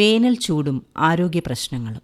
വേനൽ ചൂടും ആരോഗ്യ പ്രശ്നങ്ങളും.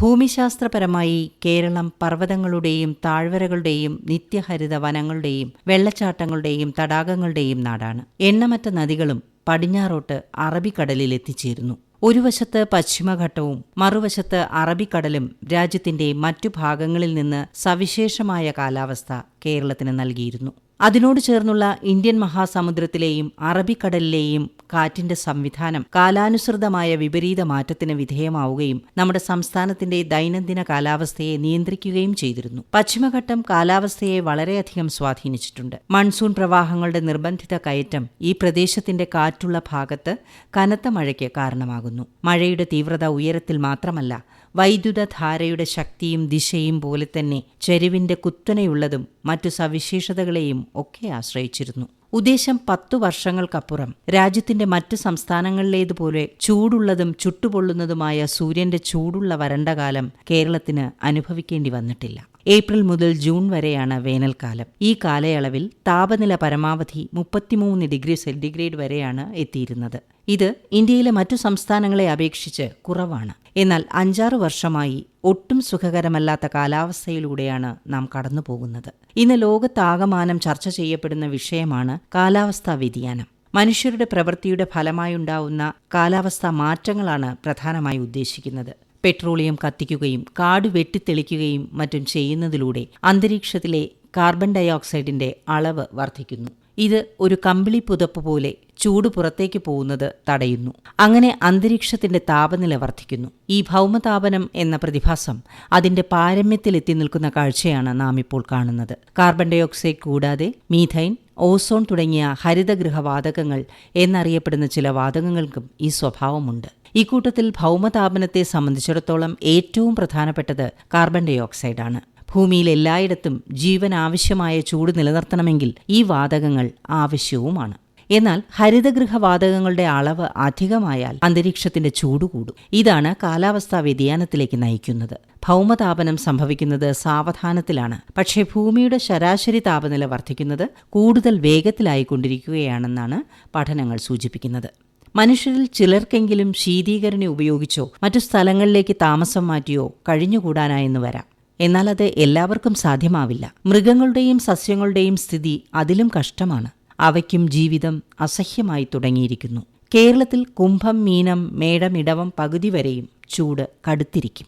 ഭൂമിശാസ്ത്രപരമായി കേരളം പർവതങ്ങളുടെയും താഴ്വരകളുടെയും നിത്യഹരിത വനങ്ങളുടെയും വെള്ളച്ചാട്ടങ്ങളുടെയും തടാകങ്ങളുടെയും നാടാണ്. എണ്ണമറ്റ നദികളും പടിഞ്ഞാറോട്ട് അറബിക്കടലിൽ എത്തിച്ചേരുന്നു. ഒരു വശത്ത് പശ്ചിമഘട്ടവും മറുവശത്ത് അറബിക്കടലും രാജ്യത്തിന്റെ മറ്റു ഭാഗങ്ങളിൽ നിന്ന് സവിശേഷമായ കാലാവസ്ഥ കേരളത്തിന് നൽകിയിരുന്നു. അതിനോട് ചേർന്നുള്ള ഇന്ത്യൻ മഹാസമുദ്രത്തിലെയും അറബിക്കടലിലെയും കാറ്റിന്റെ സംവിധാനം കാലാനുസൃതമായ വിപരീത മാറ്റത്തിന് വിധേയമാവുകയും നമ്മുടെ സംസ്ഥാനത്തിന്റെ ദൈനംദിന കാലാവസ്ഥയെ നിയന്ത്രിക്കുകയും ചെയ്തിരുന്നു. പശ്ചിമഘട്ടം കാലാവസ്ഥയെ വളരെയധികം സ്വാധീനിച്ചിട്ടുണ്ട്. മൺസൂൺ പ്രവാഹങ്ങളുടെ നിർബന്ധിത കയറ്റം ഈ പ്രദേശത്തിന്റെ കാറ്റുള്ള ഭാഗത്ത് കനത്ത മഴയ്ക്ക് കാരണമാകുന്നു. മഴയുടെ തീവ്രത ഉയരത്തിൽ മാത്രമല്ല വൈദ്യുതധാരയുടെ ശക്തിയും ദിശയും പോലെ തന്നെ ചെരുവിന്റെ കുത്തനെയുള്ളതും മറ്റു സവിശേഷതകളെയും ഒക്കെ ആശ്രയിച്ചിരുന്നു. ഉദ്ദേശം പത്തു വർഷങ്ങൾക്കപ്പുറം രാജ്യത്തിന്റെ മറ്റു സംസ്ഥാനങ്ങളിലേതുപോലെ ചൂടുള്ളതും ചുട്ടുപൊള്ളുന്നതുമായ സൂര്യന്റെ ചൂടുള്ള വരണ്ടകാലം കേരളത്തിന് അനുഭവിക്കേണ്ടി വന്നിട്ടില്ല. ഏപ്രിൽ മുതൽ ജൂൺ വരെയാണ് വേനൽക്കാലം. ഈ കാലയളവിൽ താപനില പരമാവധി മുപ്പത്തിമൂന്ന് ഡിഗ്രി സെന്റിഗ്രേഡ് വരെയാണ് എത്തിയിരുന്നത്. ഇത് ഇന്ത്യയിലെ മറ്റു സംസ്ഥാനങ്ങളെ അപേക്ഷിച്ച് കുറവാണ്. എന്നാൽ അഞ്ചാറ് വർഷമായി ഒട്ടും സുഖകരമല്ലാത്ത കാലാവസ്ഥയിലൂടെയാണ് നാം കടന്നു പോകുന്നത് ഇന്ന് ലോകത്താകമാനം ചർച്ച ചെയ്യപ്പെടുന്ന വിഷയമാണ് കാലാവസ്ഥാ വ്യതിയാനം. മനുഷ്യരുടെ പ്രവൃത്തിയുടെ ഫലമായുണ്ടാവുന്ന കാലാവസ്ഥാ മാറ്റങ്ങളാണ് പ്രധാനമായി ഉദ്ദേശിക്കുന്നത്. പെട്രോളിയം കത്തിക്കുകയും കാട് വെട്ടിത്തെളിക്കുകയും മറ്റും ചെയ്യുന്നതിലൂടെ അന്തരീക്ഷത്തിലെ കാർബൺ ഡൈ ഓക്സൈഡിന്റെ അളവ് വർദ്ധിക്കുന്നു. ഇത് ഒരു കമ്പിളി പുതപ്പ് പോലെ ചൂട് പുറത്തേക്ക് പോകുന്നത് തടയുന്നു. അങ്ങനെ അന്തരീക്ഷത്തിന്റെ താപനില വർദ്ധിക്കുന്നു. ഈ ഭൗമതാപനം എന്ന പ്രതിഭാസം അതിന്റെ പാരമ്യത്തിലെത്തി നിൽക്കുന്ന കാഴ്ചയാണ് നാം ഇപ്പോൾ കാണുന്നത്. കാർബൺ ഡൈ ഓക്സൈഡ് കൂടാതെ മീഥൈൻ ഓസോൺ തുടങ്ങിയ ഹരിതഗൃഹവാതകങ്ങൾ എന്നറിയപ്പെടുന്ന ചില വാതകങ്ങൾക്കും ഈ സ്വഭാവമുണ്ട്. ഇക്കൂട്ടത്തിൽ ഭൗമതാപനത്തെ സംബന്ധിച്ചിടത്തോളം ഏറ്റവും പ്രധാനപ്പെട്ടത് കാർബൺ ഡൈ ഡയോക്സൈഡാണ്. ഭൂമിയിൽ എല്ലായിടത്തും ജീവൻ ആവശ്യമായ ചൂട് നിലനിർത്തണമെങ്കിൽ ഈ വാതകങ്ങൾ ആവശ്യവുമാണ്. എന്നാൽ ഹരിതഗൃഹ വാതകങ്ങളുടെ അളവ് അധികമായാൽ അന്തരീക്ഷത്തിന്റെ ചൂട് കൂടും. ഇതാണ് കാലാവസ്ഥാ വ്യതിയാനത്തിലേക്ക് നയിക്കുന്നത്. ഭൗമതാപനം സംഭവിക്കുന്നത് സാവധാനത്തിലാണ്. പക്ഷേ ഭൂമിയുടെ ശരാശരി താപനില വർദ്ധിക്കുന്നത് കൂടുതൽ വേഗത്തിലായിക്കൊണ്ടിരിക്കുകയാണെന്നാണ് പഠനങ്ങൾ സൂചിപ്പിക്കുന്നത്. മനുഷ്യരിൽ ചിലർക്കെങ്കിലും ശീതീകരണി ഉപയോഗിച്ചോ മറ്റു സ്ഥലങ്ങളിലേക്ക് താമസം മാറ്റിയോ കഴിഞ്ഞുകൂടാനായെന്ന് വരാം. എന്നാൽ അത് എല്ലാവർക്കും സാധ്യമാവില്ല. മൃഗങ്ങളുടെയും സസ്യങ്ങളുടെയും സ്ഥിതി അതിലും കഷ്ടമാണ്. അവയ്ക്കും ജീവിതം അസഹ്യമായി തുടങ്ങിയിരിക്കുന്നു. കേരളത്തിൽ കുംഭം മീനം മേടം ഇടവം പകുതി വരെയും ചൂട് കടുത്തിരിക്കും.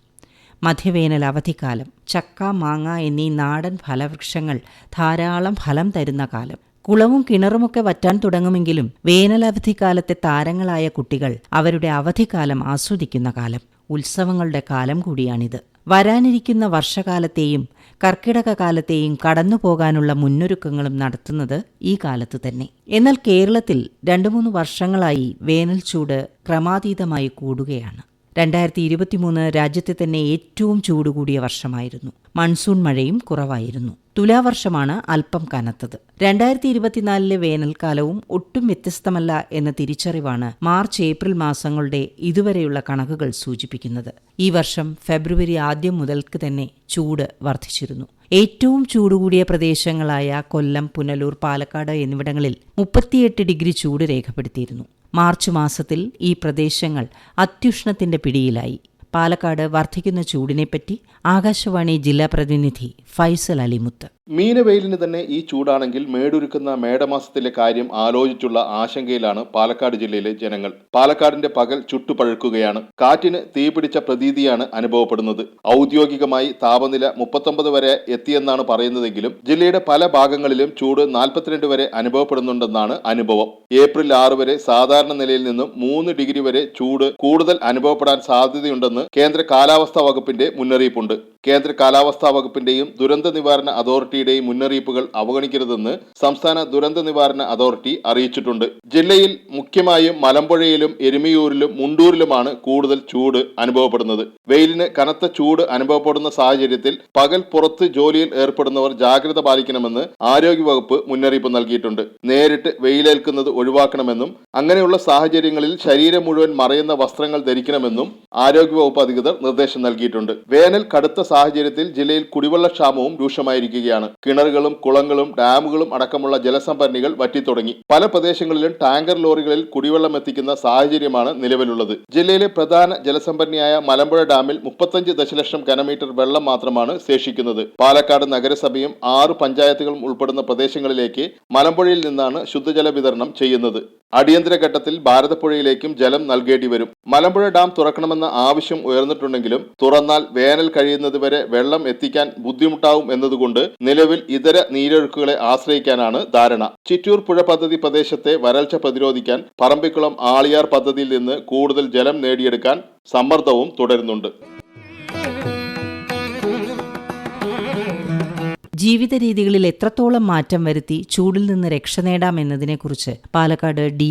മധ്യവേനൽ അവധിക്കാലം ചക്ക മാങ്ങ എന്നീ നാടൻ ഫലവൃക്ഷങ്ങൾ ധാരാളം ഫലം തരുന്ന കാലം. കുളവും കിണറുമൊക്കെ വറ്റാൻ തുടങ്ങുമെങ്കിലും വേനലവധിക്കാലത്തെ താരങ്ങളായ കുട്ടികൾ അവരുടെ അവധിക്കാലം ആസ്വദിക്കുന്ന കാലം. ഉത്സവങ്ങളുടെ കാലം കൂടിയാണിത്. വരാനിരിക്കുന്ന വർഷകാലത്തെയും കർക്കിടക കാലത്തെയും കടന്നുപോകാനുള്ള മുന്നൊരുക്കങ്ങളും നടത്തുന്നത് ഈ കാലത്ത് തന്നെ. എന്നാൽ കേരളത്തിൽ രണ്ടു മൂന്ന് വർഷങ്ങളായി വേനൽ ചൂട് ക്രമാതീതമായി കൂടുകയാണ്. രണ്ടായിരത്തി ഇരുപത്തിമൂന്ന് രാജ്യത്തെ തന്നെ ഏറ്റവും ചൂട് കൂടിയ വർഷമായിരുന്നു. മൺസൂൺ മഴയും കുറവായിരുന്നു. തുലാവർഷമാണ് അല്പം കനത്തത്. രണ്ടായിരത്തി ഇരുപത്തിനാലിലെ വേനൽക്കാലവും ഒട്ടും വ്യത്യസ്തമല്ല എന്ന തിരിച്ചറിവാണ് മാർച്ച് ഏപ്രിൽ മാസങ്ങളുടെ ഇതുവരെയുള്ള കണക്കുകൾ സൂചിപ്പിക്കുന്നത്. ഈ വർഷം ഫെബ്രുവരി ആദ്യം മുതൽക്ക് തന്നെ ചൂട് വർദ്ധിച്ചിരുന്നു. ഏറ്റവും ചൂടുകൂടിയ പ്രദേശങ്ങളായ കൊല്ലം പുനലൂർ പാലക്കാട് എന്നിവിടങ്ങളിൽ മുപ്പത്തിയെട്ട് ഡിഗ്രി ചൂട് രേഖപ്പെടുത്തിയിരുന്നു. മാർച്ച് മാസത്തിൽ ഈ പ്രദേശങ്ങൾ അത്യുഷ്ണത്തിന്റെ പിടിയിലായി. പാലക്കാട് വർദ്ധിക്കുന്ന ചൂടിനെപ്പറ്റി ആകാശവാണി ജില്ലാ പ്രതിനിധി ഫൈസൽ അലിമുത്ത്. മീനവെയിലിന് തന്നെ ഈ ചൂടാണെങ്കിൽ മേടൊരുക്കുന്ന മേടമാസത്തിലെ കാര്യം ആലോചിച്ചുള്ള ആശങ്കയിലാണ് പാലക്കാട് ജില്ലയിലെ ജനങ്ങൾ. പാലക്കാടിന്റെ പകൽ ചുട്ടുപഴുക്കുകയാണ്. കാറ്റിന് തീപിടിച്ച പ്രതീതിയാണ് അനുഭവപ്പെടുന്നത്. ഔദ്യോഗികമായി താപനില മുപ്പത്തൊമ്പത് വരെ എത്തിയെന്നാണ് പറയുന്നതെങ്കിലും ജില്ലയുടെ പല ഭാഗങ്ങളിലും ചൂട് നാൽപ്പത്തിരണ്ട് വരെ അനുഭവപ്പെടുന്നുണ്ടെന്നാണ് അനുഭവം. ഏപ്രിൽ ആറ് വരെ സാധാരണ നിലയിൽ നിന്നും മൂന്ന് ഡിഗ്രി വരെ ചൂട് കൂടുതൽ അനുഭവപ്പെടാൻ സാധ്യതയുണ്ടെന്ന് കേന്ദ്ര കാലാവസ്ഥാ വകുപ്പിന്റെ മുന്നറിയിപ്പുണ്ട്. കേന്ദ്ര കാലാവസ്ഥാ വകുപ്പിന്റെയും ദുരന്ത നിവാരണ അതോറിറ്റി അതോറിറ്റിയുടെയും മുന്നറിയിപ്പുകൾ അവഗണിക്കരുതെന്ന് സംസ്ഥാന ദുരന്ത നിവാരണ അതോറിറ്റി അറിയിച്ചിട്ടുണ്ട്. ജില്ലയിൽ മുഖ്യമായും മലമ്പുഴയിലും എരുമിയൂരിലും മുണ്ടൂരിലുമാണ് കൂടുതൽ ചൂട് അനുഭവപ്പെടുന്നത്. വെയിലിന് കനത്ത ചൂട് അനുഭവപ്പെടുന്ന സാഹചര്യത്തിൽ പകൽ പുറത്ത് ജോലിയിൽ ഏർപ്പെടുന്നവർ ജാഗ്രത പാലിക്കണമെന്ന് ആരോഗ്യവകുപ്പ് മുന്നറിയിപ്പ് നൽകിയിട്ടുണ്ട്. നേരിട്ട് വെയിലേൽക്കുന്നത് ഒഴിവാക്കണമെന്നും അങ്ങനെയുള്ള സാഹചര്യങ്ങളിൽ ശരീരം മുഴുവൻ മറയുന്ന വസ്ത്രങ്ങൾ ധരിക്കണമെന്നും ആരോഗ്യവകുപ്പ് അധികൃതർ നിർദ്ദേശം നൽകിയിട്ടുണ്ട്. വേനൽ കടുത്ത സാഹചര്യത്തിൽ ജില്ലയിൽ കുടിവെള്ളക്ഷാമവും രൂക്ഷമായിരിക്കുകയാണ്. കിണറുകളും കുളങ്ങളും ഡാമുകളും അടക്കമുള്ള ജലസംഭരണികൾ വറ്റിത്തുടങ്ങി. പല പ്രദേശങ്ങളിലും ടാങ്കർ ലോറികളിൽ കുടിവെള്ളം എത്തിക്കുന്ന സാഹചര്യമാണ് നിലവിലുള്ളത്. ജില്ലയിലെ പ്രധാന ജലസംഭരണിയായ മലമ്പുഴ ഡാമിൽ മുപ്പത്തഞ്ച് ദശലക്ഷം ഘനമീറ്റർ വെള്ളം മാത്രമാണ് ശേഷിക്കുന്നത്. പാലക്കാട് നഗരസഭയും ആറ് പഞ്ചായത്തുകളും ഉൾപ്പെടുന്ന പ്രദേശങ്ങളിലേക്ക് മലമ്പുഴയിൽ നിന്നാണ് ശുദ്ധജല വിതരണം ചെയ്യുന്നത്. അടിയന്തര ഘട്ടത്തിൽ ഭാരതപ്പുഴയിലേക്കും ജലം നൽകേണ്ടി വരും. മലമ്പുഴ ഡാം തുറക്കണമെന്ന ആവശ്യം ഉയർന്നിട്ടുണ്ടെങ്കിലും തുറന്നാൽ വേനൽ കഴിയുന്നതുവരെ വെള്ളം എത്തിക്കാൻ ബുദ്ധിമുട്ടാവും എന്നതുകൊണ്ട് നിലവിൽ ഇതര നീരൊഴുക്കുകളെ ആശ്രയിക്കാനാണ് ധാരണ. ചിറ്റൂർ പുഴ പദ്ധതി പ്രദേശത്തെ വരൾച്ച പ്രതിരോധിക്കാൻ പറമ്പിക്കുളം ആളിയാർ പദ്ധതിയിൽ നിന്ന് കൂടുതൽ ജലം നേടിയെടുക്കാൻ സമ്മർദ്ദവും തുടരുന്നുണ്ട്. ജീവിത രീതികളിൽ എത്രത്തോളം മാറ്റം വരുത്തി ചൂടിൽ നിന്ന് രക്ഷ നേടാമെന്നതിനെക്കുറിച്ച് പാലക്കാട് ഡി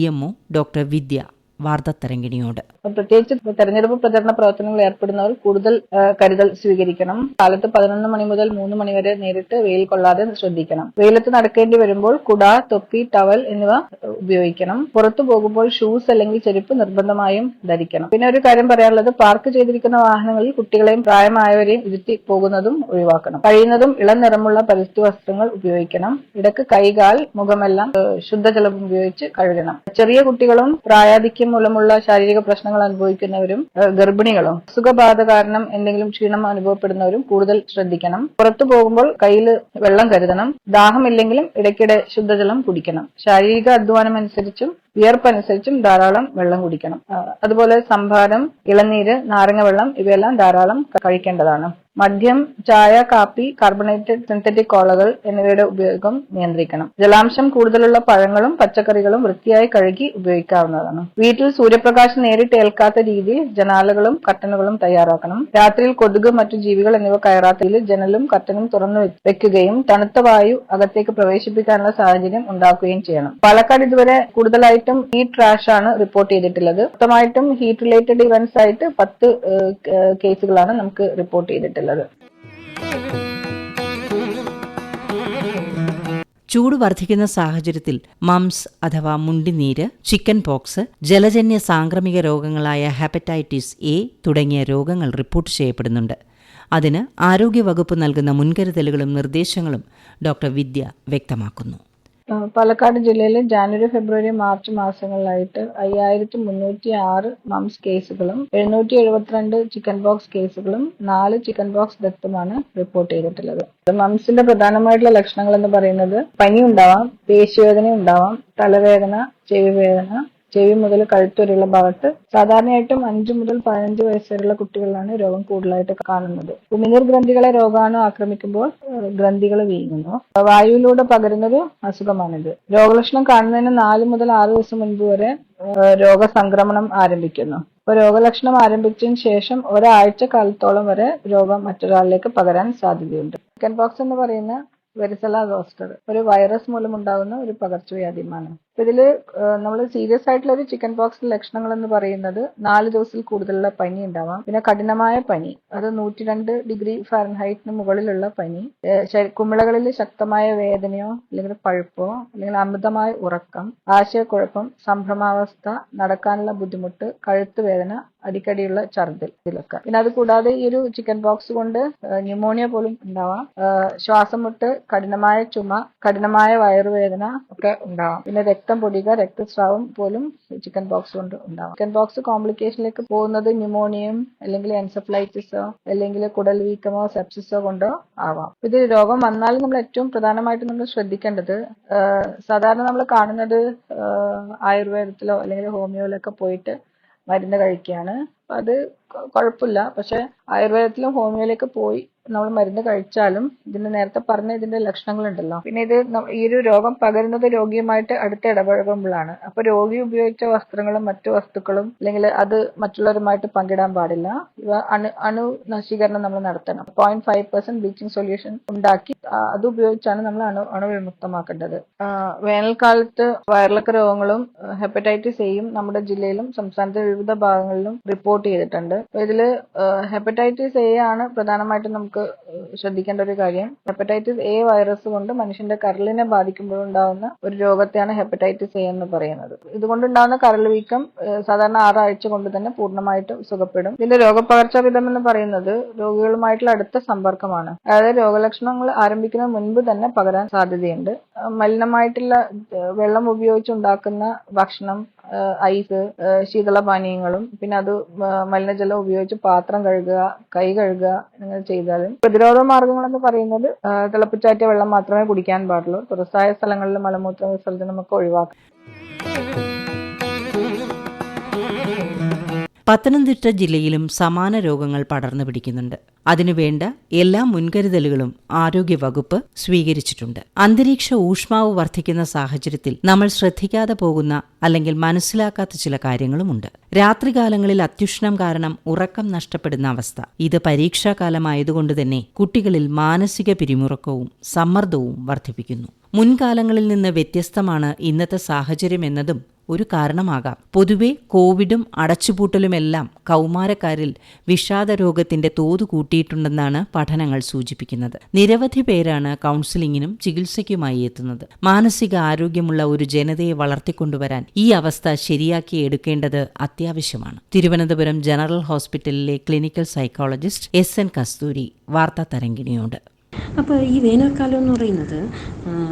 ഡോക്ടർ വിദ്യ വാർത്താത്തരങ്കിണിയോട് പ്രത്യേകിച്ച് തെരഞ്ഞെടുപ്പ് പ്രചരണ പ്രവർത്തനങ്ങളിൽ ഏർപ്പെടുന്നവർ കൂടുതൽ കരുതൽ സ്വീകരിക്കണം. കാലത്ത് പതിനൊന്ന് മണി മുതൽ മൂന്ന് മണി വരെ നേരിട്ട് വെയിൽ കൊള്ളാതെ ശ്രദ്ധിക്കണം. വെയിലത്ത് നടക്കേണ്ടി വരുമ്പോൾ കുട തൊപ്പി ടവൽ എന്നിവ ഉപയോഗിക്കണം. പുറത്തു പോകുമ്പോൾ ഷൂസ് അല്ലെങ്കിൽ ചെരുപ്പ് നിർബന്ധമായും ധരിക്കണം. പിന്നെ ഒരു കാര്യം പറയാനുള്ളത് പാർക്ക് ചെയ്തിരിക്കുന്ന വാഹനങ്ങളിൽ കുട്ടികളെയും പ്രായമായവരെയും ഇരുത്തി പോകുന്നതും ഒഴിവാക്കണം. കഴിയുന്നതും ഇളം നിറമുള്ള പരിസ്ഥിതി വസ്ത്രങ്ങൾ ഉപയോഗിക്കണം. ഇടയ്ക്ക് കൈകാൽ മുഖമെല്ലാം ശുദ്ധജലം ഉപയോഗിച്ച് കഴുകണം. ചെറിയ കുട്ടികളും പ്രായാധിക്യം മൂലമുള്ള ശാരീരിക പ്രശ്നങ്ങൾ അനുഭവിക്കുന്നവരും ഗർഭിണികളും. സുഖബാധ കാരണം എന്തെങ്കിലും ക്ഷീണം അനുഭവപ്പെടുന്നവരും കൂടുതൽ ശ്രദ്ധിക്കണം. പുറത്തു പോകുമ്പോൾ കയ്യിൽ വെള്ളം കരുതണം. ദാഹമില്ലെങ്കിലും ഇടയ്ക്കിടെ ശുദ്ധജലം കുടിക്കണം. ശാരീരിക അധ്വാനം അനുസരിച്ചും വിയർപ്പനുസരിച്ചും ധാരാളം വെള്ളം കുടിക്കണം. അതുപോലെ സംഭാരം ഇളനീര് നാരങ്ങ വെള്ളം ഇവയെല്ലാം ധാരാളം കഴിക്കേണ്ടതാണ്. മദ്യം ചായ കാപ്പി കാർബണേറ്റഡ് സിന്തറ്റിക് കോളകൾ എന്നിവയുടെ ഉപയോഗം നിയന്ത്രിക്കണം. ജലാംശം കൂടുതലുള്ള പഴങ്ങളും പച്ചക്കറികളും വൃത്തിയായി കഴുകി ഉപയോഗിക്കാവുന്നതാണ്. വീട്ടിൽ സൂര്യപ്രകാശം നേരിട്ട് ഏൽക്കാത്ത രീതിയിൽ ജനാലകളും കട്ടനുകളും തയ്യാറാക്കണം. രാത്രിയിൽ കൊതുക് മറ്റു ജീവികൾ എന്നിവ കയറാത്ത ജനലും കട്ടനും തുറന്നു വെക്കുകയും തണുത്ത വായു അകത്തേക്ക് പ്രവേശിപ്പിക്കാനുള്ള സാഹചര്യം ഉണ്ടാക്കുകയും ചെയ്യണം. പാലക്കാട് ഇതുവരെ കൂടുതലായിട്ടും ഹീറ്റ് റാഷ് ആണ് റിപ്പോർട്ട് ചെയ്തിട്ടുള്ളത്. മൊത്തമായിട്ടും ഹീറ്റ് റിലേറ്റഡ് ഇവന്റ്സ് ആയിട്ട് പത്ത് കേസുകളാണ് നമുക്ക് റിപ്പോർട്ട് ചെയ്തിട്ടുള്ളത്. ചൂട് വർദ്ധിക്കുന്ന സാഹചര്യത്തിൽ മംസ് അഥവാ മുണ്ടിനീര് ചിക്കൻ പോക്സ് ജലജന്യ സാംക്രമിക രോഗങ്ങളായ ഹെപ്പറ്റൈറ്റിസ് എ തുടങ്ങിയ രോഗങ്ങൾ റിപ്പോർട്ട് ചെയ്യപ്പെടുന്നുണ്ട്. അതിന് ആരോഗ്യവകുപ്പ് നൽകുന്ന മുൻകരുതലുകളും നിർദ്ദേശങ്ങളും ഡോക്ടർ വിദ്യ വ്യക്തമാക്കുന്നു. പാലക്കാട് ജില്ലയിൽ ജാനുവരി ഫെബ്രുവരി മാർച്ച് മാസങ്ങളിലായിട്ട് അയ്യായിരത്തി മുന്നൂറ്റി ആറ് മംസ് കേസുകളും എഴുന്നൂറ്റി എഴുപത്തിരണ്ട് ചിക്കൻ ബോക്സ് കേസുകളും നാല് ചിക്കൻ ബോക്സ് ഡെത്തുമാണ് റിപ്പോർട്ട് ചെയ്തിട്ടുള്ളത് മംസിന്റെ പ്രധാനമായിട്ടുള്ള ലക്ഷണങ്ങൾ എന്ന് പറയുന്നത് പനി ഉണ്ടാവാം പേശിവേദന ഉണ്ടാവാം തലവേദന ചെവി വേദന ചെവി മുതൽ കഴുത്ത് വരെയുള്ള ഭാഗത്ത് സാധാരണയായിട്ടും അഞ്ചു മുതൽ പതിനഞ്ച് വയസ്സ് വരെയുള്ള കുട്ടികളിലാണ് രോഗം കൂടുതലായിട്ട് കാണുന്നത്. ഉമിനീർ ഗ്രന്ഥികളെ രോഗാണു ആക്രമിക്കുമ്പോൾ ഗ്രന്ഥികൾ വീങ്ങുന്നു വായുവിലൂടെ പകരുന്നൊരു അസുഖമാണിത്. രോഗലക്ഷണം കാണുന്നതിന് നാല് മുതൽ ആറ് ദിവസം മുൻപ് വരെ രോഗസംക്രമണം ആരംഭിക്കുന്നു. അപ്പൊ രോഗലക്ഷണം ആരംഭിച്ചതിന് ശേഷം ഒരാഴ്ച കാലത്തോളം വരെ രോഗം മറ്റൊരാളിലേക്ക് പകരാൻ സാധ്യതയുണ്ട്. ചിക്കൻ പോക്സ് എന്ന് പറയുന്ന വെരിസല റോസ്റ്റർ ഒരു വൈറസ് മൂലമുണ്ടാകുന്ന ഒരു പകർച്ചവ്യാധിയുമാണ്. അപ്പൊ ഇതിൽ നമ്മൾ സീരിയസ് ആയിട്ടുള്ള ഒരു ചിക്കൻ പോക്സ് ലക്ഷണങ്ങൾ എന്ന് പറയുന്നത് നാല് ദിവസത്തിൽ കൂടുതലുള്ള പനി ഉണ്ടാവാം. പിന്നെ കഠിനമായ പനി. അത് നൂറ്റി രണ്ട് ഡിഗ്രി ഫാരൻഹൈറ്റിന് മുകളിലുള്ള പനി. കുമിളകളിൽ ശക്തമായ വേദനയോ അല്ലെങ്കിൽ പഴുപ്പോ അല്ലെങ്കിൽ അമിതമായ ഉറക്കം ആശയക്കുഴപ്പം സംഭ്രമാവസ്ഥ നടക്കാനുള്ള ബുദ്ധിമുട്ട് കഴുത്ത് വേദന അടിക്കടിയുള്ള ഛർദിൽ ഇതിലൊക്കെ. പിന്നെ അത് കൂടാതെ ഈ ഒരു ചിക്കൻ പോക്സ് കൊണ്ട് ന്യൂമോണിയ പോലും ഉണ്ടാവാം. ശ്വാസം മുട്ട് കഠിനമായ ചുമ കഠിനമായ വയറുവേദന ഒക്കെ ഉണ്ടാവാം. പിന്നെ രക്തം പൊടിയുക രക്തസ്രാവം പോലും ചിക്കൻ ബോക്സ് കൊണ്ട് ഉണ്ടാവും. ചിക്കൻ പോക്സ് കോംപ്ലിക്കേഷനിലേക്ക് പോകുന്നത് ന്യൂമോണിയം അല്ലെങ്കിൽ എൻസെഫലൈറ്റിസോ അല്ലെങ്കിൽ കുടൽ വീക്കമോ സെപ്സിസോ കൊണ്ടോ ആവാം. ഇത് രോഗം വന്നാൽ നമ്മൾ ഏറ്റവും പ്രധാനമായിട്ട് നമ്മൾ ശ്രദ്ധിക്കേണ്ടത് സാധാരണ നമ്മൾ കാണുന്നത് ആയുർവേദത്തിലോ അല്ലെങ്കിൽ ഹോമിയോയിലൊക്കെ പോയിട്ട് മരുന്ന് കഴിക്കുകയാണ്. അത് കുഴപ്പമില്ല പക്ഷെ ആയുർവേദത്തിലും ഹോമിയോയിലേക്ക് പോയി നമ്മൾ മരുന്ന് കഴിച്ചാലും ഇതിന് നേരത്തെ പറഞ്ഞ ഇതിന്റെ ലക്ഷണങ്ങളുണ്ടല്ലോ. പിന്നെ ഇത് ഈ ഒരു രോഗം പകരുന്നത് രോഗിയുമായിട്ട് അടുത്ത് ഇടപഴകുമ്പോഴാണ്. അപ്പൊ രോഗി ഉപയോഗിച്ച വസ്ത്രങ്ങളും മറ്റു വസ്തുക്കളും അല്ലെങ്കിൽ അത് മറ്റുള്ളവരുമായിട്ട് പങ്കിടാൻ പാടില്ല. ഇവ അണു അണു നശീകരണം നമ്മൾ നടത്തണം. Point five percent bleaching solution ഉണ്ടാക്കി അത് ഉപയോഗിച്ചാണ് നമ്മൾ അണു അണുവിമുക്തമാക്കേണ്ടത് വിമുക്തമാക്കേണ്ടത്. വേനൽക്കാലത്ത് വയറിളക്ക രോഗങ്ങളും ഹെപ്പറ്റൈറ്റിസ് എയും നമ്മുടെ ജില്ലയിലും സംസ്ഥാനത്തെ വിവിധ ഭാഗങ്ങളിലും റിപ്പോർട്ട് ചെയ്തിട്ടുണ്ട്. ഇതിൽ ഹെപ്പറ്റൈറ്റിസ് എ ആണ് പ്രധാനമായിട്ടും നമുക്ക് ശ്രദ്ധിക്കേണ്ട ഒരു കാര്യം. ഹെപ്പറ്റൈറ്റിസ് എ വൈറസ് കൊണ്ട് മനുഷ്യന്റെ കരളിനെ ബാധിക്കുമ്പോഴുണ്ടാവുന്ന ഒരു രോഗത്തെയാണ് ഹെപ്പറ്റൈറ്റിസ് എ എന്ന് പറയുന്നത്. ഇതുകൊണ്ടുണ്ടാകുന്ന കരൾ വീക്കം സാധാരണ ആറാഴ്ച കൊണ്ട് തന്നെ പൂർണമായിട്ടും സുഖപ്പെടും. ഇതിന്റെ രോഗപകർച്ചാവിധം എന്ന് പറയുന്നത് രോഗികളുമായിട്ടുള്ള അടുത്ത സമ്പർക്കമാണ്. അതായത് രോഗലക്ഷണങ്ങൾ ആരംഭിക്കുന്ന മുൻപ് തന്നെ പകരാൻ സാധ്യതയുണ്ട്. മലിനമായിട്ടുള്ള വെള്ളം ഉപയോഗിച്ചുണ്ടാക്കുന്ന ഭക്ഷണം ഐസ് ശീതള ശീതളപാനീയങ്ങളും പിന്നെ അത് മലിനജലം ഉപയോഗിച്ച് പാത്രം കഴുകുക കൈ കഴുകുക അങ്ങനെ ചെയ്താലും. പ്രതിരോധ മാർഗങ്ങൾ എന്ന് പറയുന്നത് തിളപ്പിച്ചാറ്റിയ വെള്ളം മാത്രമേ കുടിക്കാൻ പാടുള്ളൂ. തുറസായ സ്ഥലങ്ങളിൽ മലമൂത്ര വിസർജനം ഒക്കെ ഒഴിവാക്കണം. പത്തനംതിട്ട ജില്ലയിലും സമാന രോഗങ്ങൾ പടർന്നു പിടിക്കുന്നുണ്ട്. അതിനുവേണ്ട എല്ലാ മുൻകരുതലുകളും ആരോഗ്യവകുപ്പ് സ്വീകരിച്ചിട്ടുണ്ട്. അന്തരീക്ഷ ഊഷ്മാവ് വർദ്ധിക്കുന്ന സാഹചര്യത്തിൽ നമ്മൾ ശ്രദ്ധിക്കാതെ പോകുന്ന അല്ലെങ്കിൽ മനസ്സിലാക്കാത്ത ചില കാര്യങ്ങളുമുണ്ട്. രാത്രികാലങ്ങളിൽ അത്യുഷ്ണം കാരണം ഉറക്കം നഷ്ടപ്പെടുന്ന അവസ്ഥ. ഇത് പരീക്ഷാകാലമായതുകൊണ്ട് തന്നെ കുട്ടികളിൽ മാനസിക പിരിമുറക്കവും സമ്മർദ്ദവും വർദ്ധിപ്പിക്കുന്നു. മുൻകാലങ്ങളിൽ നിന്ന് വ്യത്യസ്തമാണ് ഇന്നത്തെ സാഹചര്യം എന്നതും ഒരു കാരണമാകാം. പൊതുവെ കോവിഡും അടച്ചുപൂട്ടലുമെല്ലാം കൗമാരക്കാരിൽ വിഷാദ രോഗത്തിന്റെ തോത് കൂട്ടിയിട്ടുണ്ടെന്നാണ് പഠനങ്ങൾ സൂചിപ്പിക്കുന്നത്. നിരവധി പേരാണ് കൗൺസിലിംഗിനും ചികിത്സയ്ക്കുമായി എത്തുന്നത്. മാനസിക ആരോഗ്യമുള്ള ഒരു ജനതയെ വളർത്തിക്കൊണ്ടുവരാൻ ഈ അവസ്ഥ ശരിയാക്കി എടുക്കേണ്ടത് അത്യാവശ്യമാണ്. തിരുവനന്തപുരം ജനറൽ ഹോസ്പിറ്റലിലെ clinical psychologist S N Kasturi വാർത്താ തരംഗിണിയോട്. അപ്പോൾ ഈ വേനൽക്കാലം എന്ന് പറയുന്നത്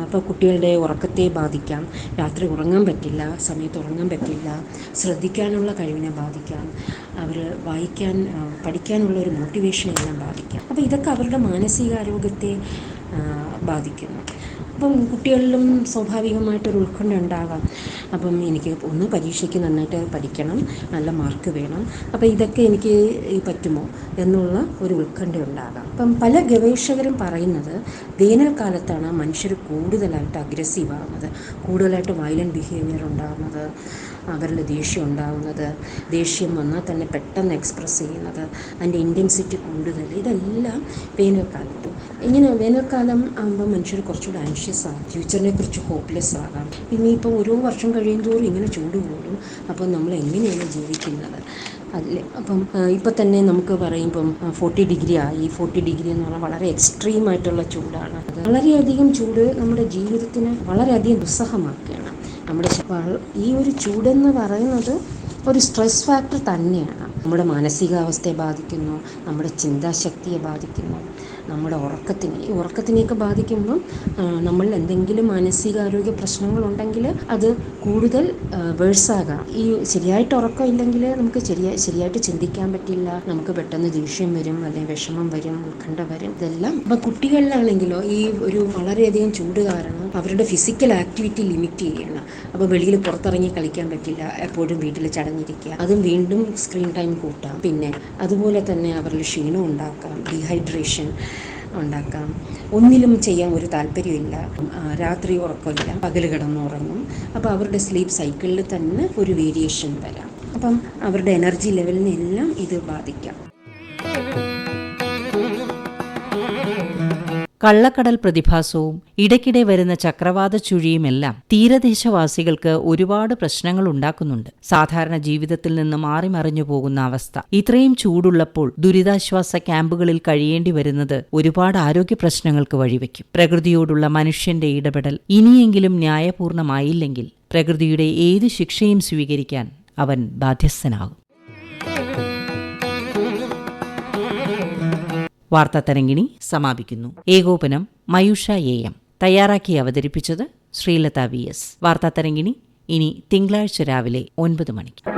അപ്പോൾ കുട്ടികളുടെ ഉറക്കത്തെ ബാധിക്കാം രാത്രി ഉറങ്ങാൻ പറ്റില്ല സമയത്ത് ഉറങ്ങാൻ പറ്റില്ല ശ്രദ്ധിക്കാനുള്ള കഴിവിനെ ബാധിക്കാം അവർ വായിക്കാൻ പഠിക്കാനുള്ള ഒരു മോട്ടിവേഷനെ എല്ലാം ബാധിക്കാം. അപ്പോൾ ഇതൊക്കെ അവരുടെ മാനസികാരോഗ്യത്തെ ബാധിക്കുന്നു. അപ്പം കുട്ടികളിലും സ്വാഭാവികമായിട്ടൊരു ഉത്കണ്ഠ ഉണ്ടാകാം. അപ്പം എനിക്ക് ഒന്ന് പരീക്ഷയ്ക്ക് നന്നായിട്ട് പഠിക്കണം നല്ല മാർക്ക് വേണം. അപ്പം ഇതൊക്കെ എനിക്ക് പറ്റുമോ എന്നുള്ള ഒരു ഉത്കണ്ഠ ഉണ്ടാകാം. അപ്പം പല ഗവേഷകരും പറയുന്നത് വേനൽക്കാലത്താണ് മനുഷ്യർ കൂടുതലായിട്ട് അഗ്രസീവ് ആകുന്നത് കൂടുതലായിട്ട് വയലന്റ് ബിഹേവിയർ ഉണ്ടാകുന്നത് അവരിൽ ദേഷ്യം ഉണ്ടാവുന്നത് ദേഷ്യം വന്നാൽ തന്നെ പെട്ടെന്ന് എക്സ്പ്രസ് ചെയ്യുന്നത് അതിന്റെ ഇന്റൻസിറ്റി കൂടുതൽ ഇതെല്ലാം വേനൽക്കാലത്ത് ഇങ്ങനെ വേനൽക്കാലം ആകുമ്പോൾ മനുഷ്യർ കുറച്ചുകൂടെ ആൻഷ്യസ് ആകും ഫ്യൂച്ചറിനെ കുറിച്ച് ഹോപ്പ്ലെസ് ആകാം. പിന്നെ ഇപ്പോൾ ഓരോ വർഷം കഴിയും തോറും ഇങ്ങനെ ചൂട് കൂടും. അപ്പോൾ നമ്മൾ എങ്ങനെയാണ് ജീവിക്കുന്നത്? അല്ലേ? അപ്പം ഇപ്പം തന്നെ നമുക്ക് പറയുമ്പം ഫോർട്ടി ഡിഗ്രി ആയി. ഫോർട്ടി ഡിഗ്രി എന്ന് പറഞ്ഞാൽ വളരെ എക്സ്ട്രീം ആയിട്ടുള്ള ചൂടാണ്. വളരെയധികം ചൂട് നമ്മുടെ ജീവിതത്തിന് വളരെയധികം ദുസ്സഹമാക്കുകയാണ്. നമ്മുടെ ഈ ഒരു ചൂടെന്ന് പറയുന്നത് ഒരു സ്ട്രെസ് ഫാക്ടർ തന്നെയാണ്. നമ്മുടെ മാനസികാവസ്ഥയെ ബാധിക്കുന്നു നമ്മുടെ ചിന്താശക്തിയെ ബാധിക്കുന്നു. നമ്മുടെ ഉറക്കത്തിനെ. ഈ ഉറക്കത്തിനെയൊക്കെ ബാധിക്കുമ്പം നമ്മൾ എന്തെങ്കിലും മാനസികാരോഗ്യ പ്രശ്നങ്ങളുണ്ടെങ്കിൽ അത് കൂടുതൽ വേഴ്സാകാം. ഈ ശരിയായിട്ട് ഉറക്കം ഇല്ലെങ്കിൽ നമുക്ക് ശരിയാ ശരിയായിട്ട് ചിന്തിക്കാൻ പറ്റില്ല. നമുക്ക് പെട്ടെന്ന് ദേഷ്യം വരും അല്ലെങ്കിൽ വിഷമം വരും ഉത്കണ്ഠ വരും. ഇതെല്ലാം അപ്പം കുട്ടികളിലാണെങ്കിലോ ഈ ഒരു വളരെയധികം ചൂട് കാരണം അവരുടെ ഫിസിക്കൽ ആക്ടിവിറ്റി ലിമിറ്റ് ചെയ്യണം. അപ്പോൾ വെളിയിൽ പുറത്തിറങ്ങി കളിക്കാൻ പറ്റില്ല എപ്പോഴും വീട്ടിൽ ചടഞ്ഞിരിക്കുക. അതും വീണ്ടും സ്ക്രീൻ ടൈം കൂട്ടാം. പിന്നെ അതുപോലെ തന്നെ അവരിൽ ക്ഷീണം ഉണ്ടാക്കാം. ഡീഹൈഡ്രേഷൻ ഉണ്ടാക്കാം. ഒന്നിലും ചെയ്യാൻ ഒരു താല്പര്യമില്ല. രാത്രി ഉറക്കമില്ല. പകൽ കിടന്നുറങ്ങും അപ്പോൾ അവരുടെ സ്ലീപ്പ് സൈക്കിളിൽ തന്നെ ഒരു വേരിയേഷൻ വരാം. അപ്പം അവരുടെ എനർജി ലെവലിനെല്ലാം ഇത് ബാധിക്കാം. കള്ളക്കടൽ പ്രതിഭാസവും ഇടയ്ക്കിടെ വരുന്ന ചക്രവാത ചുഴിയുമെല്ലാം തീരദേശവാസികൾക്ക് ഒരുപാട് പ്രശ്നങ്ങൾ ഉണ്ടാക്കുന്നുണ്ട്. സാധാരണ ജീവിതത്തിൽ നിന്ന് മാറി മറിഞ്ഞു പോകുന്ന അവസ്ഥ. ഇത്രയും ചൂടുള്ളപ്പോൾ ദുരിതാശ്വാസ ക്യാമ്പുകളിൽ കഴിയേണ്ടി വരുന്നത് ഒരുപാട് ആരോഗ്യ പ്രശ്നങ്ങൾക്ക് വഴിവെക്കും. പ്രകൃതിയോടുള്ള മനുഷ്യന്റെ ഇടപെടൽ ഇനിയെങ്കിലും ന്യായപൂർണമായില്ലെങ്കിൽ പ്രകൃതിയുടെ ഏത് ശിക്ഷയും സ്വീകരിക്കാൻ അവൻ ബാധ്യസ്ഥനാകും. വാർത്താ തരംഗിണി സമാപിക്കുന്നു. ഏകോപനം മയൂഷ എ എം. തയ്യാറാക്കി അവതരിപ്പിച്ചത് ശ്രീലത വി എസ്. വാർത്താ തരംഗിണി ഇനി തിങ്കളാഴ്ച രാവിലെ ഒൻപത് മണിക്ക്.